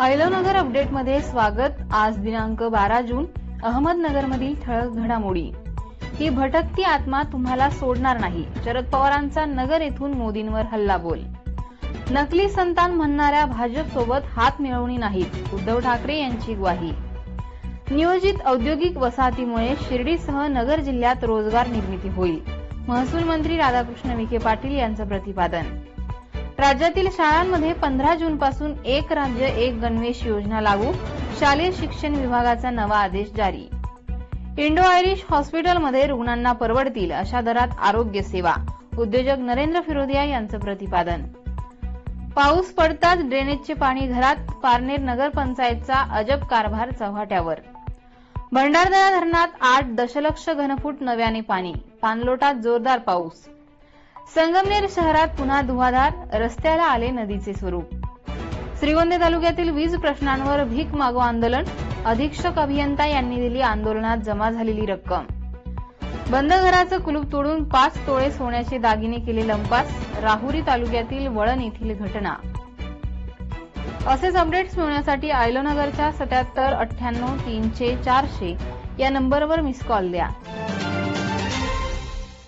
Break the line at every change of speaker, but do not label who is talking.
ऐलवनगर अपडेटमध्ये स्वागत. आज दिनांक बारा जून अहमदनगरमधील ठळक घडामोडी. ही भटकती आत्मा तुम्हाला सोडणार नाही. शरद पवारांचा नगर येथून मोदींवर हल्लाबोल. नकली संतान म्हणणाऱ्या भाजपसोबत हात मिळवणी नाहीत उद्धव ठाकरे यांची ग्वाही. नियोजित औद्योगिक वसाहतीमुळे शिर्डीसह नगर जिल्ह्यात रोजगार निर्मिती होईल. महसूल मंत्री राधाकृष्ण विखे पाटील यांचं प्रतिपादन. राज्यातील शाळांमध्ये पंधरा जून पासून एक राज्य एक गणवेश योजना लागू शालेय शिक्षण विभागाचा नवा आदेश जारी. इंडो आयरिश हॉस्पिटलमध्ये रुग्णांना परवडतील अशा दरात आरोग्य सेवा. उद्योजक नरेंद्र फिरोदिया यांचं प्रतिपादन. पाऊस पडताच ड्रेनेजचे पाणी घरात पारनेर नगरपंचायतचा अजब कारभार चव्हाट्यावर भंडारदरा धरणात आठ दशलक्ष घनफूट नव्याने पाणी. पाणलोटात जोरदार पाऊस. संगमनेर शहरात पुन्हा धुवाधार रस्त्याला आले नदीचे स्वरूप. श्रीगोंदे तालुक्यातील वीज प्रश्नांवर भीक मागो आंदोलन अधीक्षक अभियंता यांनी दिली आंदोलनात जमा झालेली रक्कम. बंद घराचं कुलूप तोडून पाच तोळे सोन्याचे दागिने केले लंपास राहुरी तालुक्यातील वळण येथील घटना. असेच अपडेट्स मिळवण्यासाठी आयलोनगरच्या सत्याहत्तर अठ्ठ्याण्णव तीनशे चारशे या नंबरवर मिस कॉल द्या.